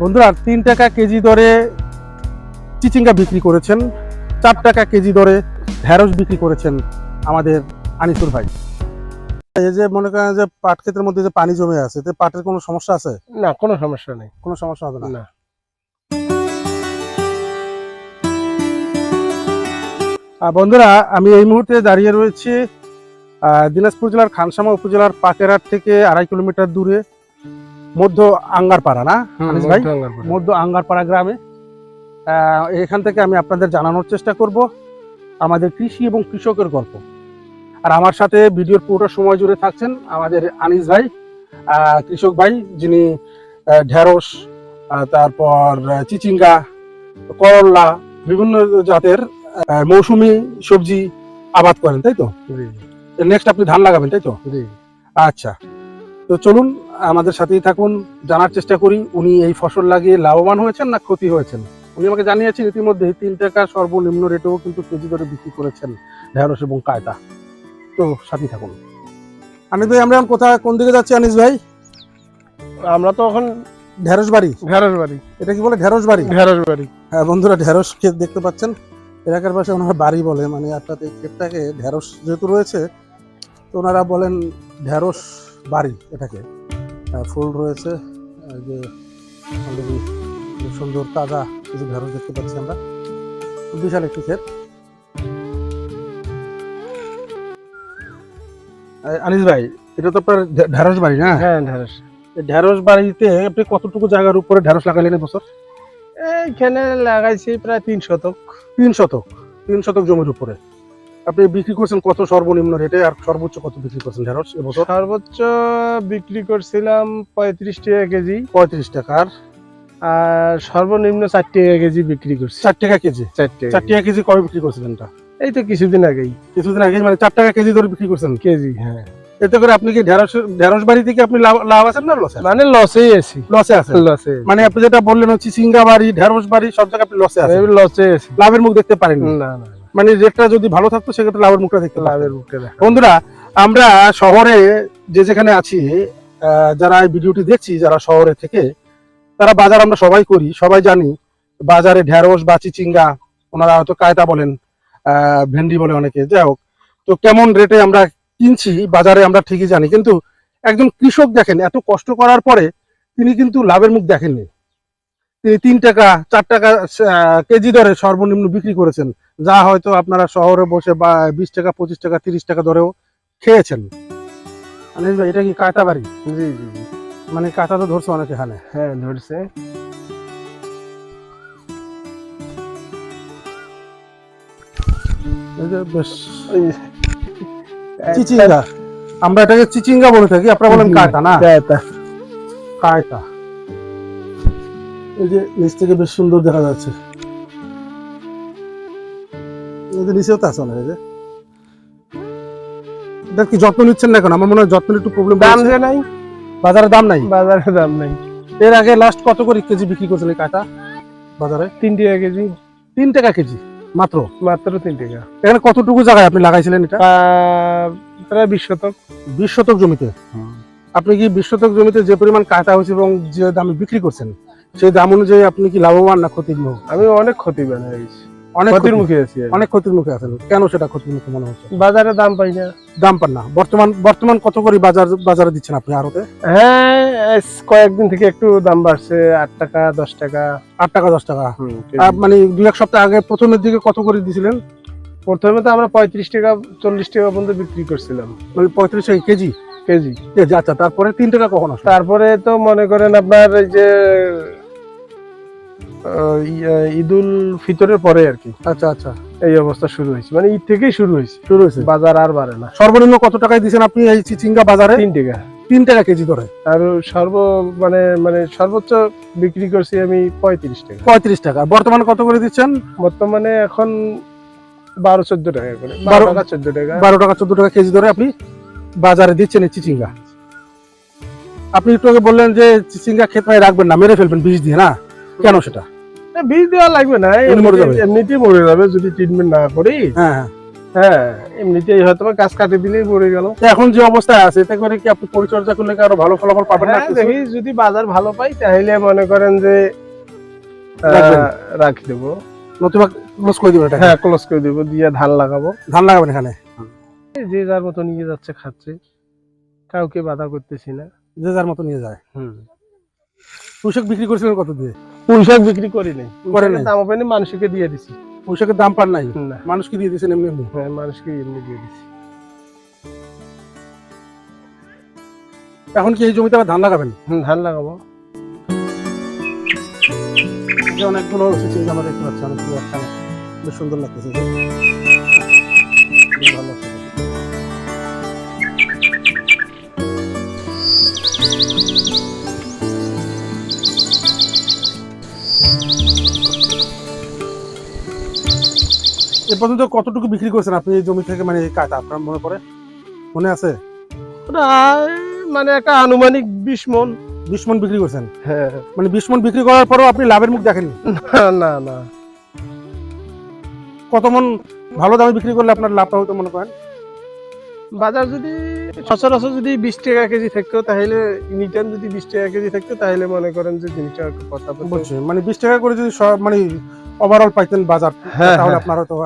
বন্ধুরা তিন টাকা কেজি দরে চিচিঙ্গা বিক্রি করেছেন চার টাকা কেজি দরে ঢেঁড়স বিক্রি করেছেন আমাদের আনিসুর ভাই। এই যে মনে করেন যে পাট ক্ষেতের মধ্যে যে পানি জমে আছে এতে পাটের কোনো সমস্যা আছে? না কোনো সমস্যা নেই। কোনো সমস্যা হবে না? না। বন্ধুরা আমি এই মুহূর্তে দাঁড়িয়ে রয়েছি দিনাজপুর জেলার খানসামা উপজেলার পাকেরহাট থেকে আড়াই কিলোমিটার দূরে। মধ্য আঙ্গারপাড়া না আনিস ভাই? মধ্য আঙ্গারপাড়া গ্রামে। এখান থেকে আমি আপনাদের জানানোর চেষ্টা করব আমাদের কৃষি এবং কৃষকের গল্প। আর আমার সাথে ভিডিওর পুরোটা সময় জুড়ে থাকছেন আমাদের আনিস ভাই কৃষক ভাই যিনি ঢেঁড়স তারপর চিচিঙ্গা করল্লা বিভিন্ন জাতের মৌসুমি সবজি আবাদ করেন তাই তো? নেক্সট আপনি ধান লাগাবেন তাই তো? আচ্ছা তো চলুন আমাদের সাথেই থাকুন জানার চেষ্টা করি উনি এই ফসল লাগিয়ে লাভবান হয়েছেন না ক্ষতি হয়েছেন? উনি আমাকে জানিয়েছেন ইতিমধ্যে তিন টাকা সর্বনিম্ন রেটেও কিন্তু কেজি দরে বিক্রি করেছেন ঢেঁড়স এবং কায়তা তো সাথেই থাকুন। আনিস ভাই আমরা এখন কোথায় কোন দিকে যাচ্ছি আনিস ভাই? আমরা তো এখন ঢেঁড়স বাড়ি? ঢেঁড়স বাড়ি। এটা কি বলে ঢেঁড়স বাড়ি? ঢেঁড়স বাড়ি। হ্যাঁ বন্ধুরা ঢেঁড়স ক্ষেত দেখতে পাচ্ছেন? এলাকার পাশে ওনারা বাড়ি বলে মানে অর্থাৎ এই ক্ষেতটাকে ঢেঁড়স যেহেতু রয়েছে তো ওনারা বলেন ঢেঁড়স বাড়ি এটাকে। ফুল রয়েছে। যে খুব সুন্দর তাজা কিছু ঢেঁড়স দেখতে পাচ্ছি আমরা। বিশাল একটি ক্ষেত। আনিস ভাই এটা তো আপনার ঢেঁড়স বাড়ি না? হ্যাঁ ঢেঁড়স। ঢেঁড়স বাড়িতে আপনি কতটুকু জায়গার উপরে ঢেঁড়স লাগালেন এবছর এইখানে লাগাইছি প্রায় তিন শতক। তিন শতক। তিন শতক জমির উপরে। আপনি বিক্রি করছেন কত সর্বনিম্ন রেটে আর সর্বোচ্চ কত বিক্রি করছেন ঢেঁড়স এবছর? সর্বোচ্চ বিক্রি করছিলাম পঁয়ত্রিশ টাকা কেজি। পঁয়ত্রিশ টাকার আর? সর্বনিম্ন চার টাকা কেজি বিক্রি করছি। চার টাকা কেজি? চার টাকা চার টাকা কেজি কবে বিক্রি করছিলেন এটা? এই তো কিছুদিন আগেই। কিছুদিন আগে মানে চার টাকা কেজি ধরে বিক্রি করছেন? কেজি হ্যাঁ। এতে করে আপনি কি ঢেঁড়স ঢেঁড়স বাড়ি থেকে আপনি লাভ লাভ আছেন না লসে মানে লসেই আছি। লসে আছেন? লসে মানে আপনি যেটা বললেন হচ্ছে সিঙ্গা বাড়ি ঢেঁড়স বাড়ি সব জায়গায় আপনি লসে আছেন। লসে আছি। লাভের মুখ দেখতে পারেন। না না। মানে রেটটা যদি ভালো থাকতো সেক্ষেত্রে লাভের মুখটা দেখতে লাভের মুখে দেখা বন্ধুরা আমরা শহরে যে যেখানে আছি আহ, যারা এই ভিডিওটি দেখছি যারা শহরে থেকে তারা বাজার আমরা সবাই করি সবাই জানি বাজারে ঢেঁড়স বা চিচিঙ্গা ওনারা হয়তো কায়তা বলেন আহ, ভেন্ডি বলে অনেকে যাই হোক। তো কেমন রেটে আমরা কিনছি বাজারে আমরা ঠিকই জানি কিন্তু একজন কৃষক দেখেন এত কষ্ট করার পরে তিনি কিন্তু লাভের মুখ দেখেননি। তিনি টাকা চার টাকা কেজি দরে সর্বনিম্ন বিক্রি করেছেন। যা হয়তো আপনারা শহরে বসে বা বিশ টাকা পঁচিশ টাকা তিরিশ টাকা দরেও খেয়েছেন। আনিস ভাই এটা কি কাঁটা বাড়ি? জি জি জি। মানে কাঁটা তো ধরছে অনেক এখানে। হ্যাঁ ধরছে। চিচিঙ্গা। আমরা এটাকে চিচিঙ্গা বলে থাকি। আপনারা বলেন কাঁটা না। কাঁটা। এই যে নিচ থেকে বেশ সুন্দর দেখা যাচ্ছে। যে নিচেও তো আছে অনেক এই যে। কি যত্ন নিচ্ছেন না এখন? আমার মনে হয় যত্নের একটু প্রবলেম দাম যে নাই। বাজারে দাম নাই? বাজারে দাম নাই। এর আগে লাস্ট কত করে কেজি বিক্রি করছেন এই কাঁটা বাজারে? তিন টাকা কেজি। তিন টাকা কেজি মাত্র? মাত্র তিন টাকা। এখানে কতটুকু জায়গায় আপনি লাগাইছিলেন এটা? প্রায় বিশ শতক। বিশ শতক জমিতে? আপনি কি বিশ শতক জমিতে যে পরিমাণ কাটা হয়েছে এবং যে দামে বিক্রি করছেন? সেই দাম অনুযায়ী আপনি কি লাভবান না ক্ষতির মুখ? আমি অনেক ক্ষতিবান হয়ে গেছি। অনেক ক্ষতির মুখে আছি অনেক ক্ষতির মুখে আছেন। কেন সেটা ক্ষতির মুখে মনে হচ্ছে? বাজারে দাম পাই না। দাম পান না। বর্তমান বর্তমান কত করে বাজার বাজারে দিচ্ছেন আপনি আরতে হ্যাঁ কয়েকদিন থেকে একটু দাম বাড়ছে। আট টাকা দশ টাকা। আট টাকা দশ টাকা। মানে দুই এক সপ্তাহ আগে প্রথমের দিকে কত করে দিছিলেন? প্রথমে তো আমরা পঁয়ত্রিশ টাকা চল্লিশ টাকা পর্যন্ত বিক্রি করছিলাম। মানে পঁয়ত্রিশ টাকা কেজি? কেজি। আচ্ছা। তারপরে তিন টাকা কখন তারপরে তো মনে করেন আপনার এই যে ঈদুল ফিতরের পরে আর কি। আচ্ছা আচ্ছা। এই অবস্থা শুরু হয়েছে। মানে ঈদ থেকেই শুরু হয়েছে। শুরু হয়েছে? বাজার আর বাড়ে না। সর্বনিম্ন কত টাকায় দিচ্ছেন আপনি এই চিচিঙ্গা বাজারে? তিন টাকা। তিন টাকা কেজি ধরে। আর সর্ব মানে মানে সর্বোচ্চ বিক্রি করছি আমি পঁয়ত্রিশ টাকা। পঁয়ত্রিশ টাকা। বর্তমানে কত করে দিচ্ছেন? বর্তমানে এখন বারো চোদ্দ টাকা করে। বারো- টাকা চোদ্দ টাকা। বারো টাকা চোদ্দ টাকা কেজি ধরে আপনি বাজারে দিচ্ছেন এই চিচিঙ্গা। আপনি একটু আগে বললেন যে চিচিঙ্গা মানে রাখবেন না মেরে ফেলবেন বীজ দিয়ে না? কেন সেটা? বীজ দেওয়া লাগবে না। মরে যাবে? এমনিতেই মরে যাবে যদি ট্রিটমেন্ট না করি হ্যাঁ হ্যাঁ। হ্যাঁ এমনিতেই হয়তো গাছ কাটে দিলেই পড়ে গেল। এখন যে অবস্থায় আছে এতে করে কি আপনি পরিচর্যা করলে আরও ভালো ফলাফল পাবেন না হ্যাঁ, দেখি যদি বাজার ভালো পাই তাহলে মনে করেন যে রাখি দেবো। নতুবা ক্লোজ করে দিবেন এটা হ্যাঁ ক্লোজ করে দেবো দিয়ে ধান লাগাবো। ধান লাগাবেন এখানে? যে যার মতো নিয়ে যাচ্ছে খাচ্ছে। কাউকে বাধা করতেছি না। যে যার মতো নিয়ে যায়। হুম। পুষক বিক্রি করেছিলেন কত দিয়ে? পুঁইশাক বিক্রি করি নাই। করে নাই? দাম পাইনি মানুষকে দিয়ে দিছি। পুষকের দাম পান নাই? মানুষকে দিয়ে দিয়েছেন এমনি এমনি? হ্যাঁ মানুষকে এমনি দিয়ে দিছি। এখন কি এই জমিতে আবার ধান লাগাবেন? ধান লাগাবো। অনেকগুলো চিন্তা আমরা দেখতে পাচ্ছি অনেকগুলো বেশ সুন্দর লাগতেছে। এ পর্যন্ত কতটুকু বিক্রি করেছেন আপনি এই জমি থেকে? মানে কাজ আপনার মনে পড়ে? মনে আছে? প্রায় মানে একটা আনুমানিক বিশ মন। বিশ মন বিক্রি করছেন? হ্যাঁ। মানে বিশ মন বিক্রি করার পরেও আপনি লাভের মুখ দেখেননি? না না না। কত মন ভালো দামে বিক্রি করলে আপনার লাভটা হয়তো মনে করেন? বাজার যদি সচরাচর যদি বিশ টাকা কেজি থাকতো তাহলে নিটান যদি বিশ টাকা কেজি থাকতো তাহলে মনে করেন যে জিনিসটা কথা বলছি মানে বিশ টাকা করে যদি সব মানে ওভারঅল পাইতেন বাজার হ্যাঁ, তাহলে হ্যাঁ। আপনার হয়তো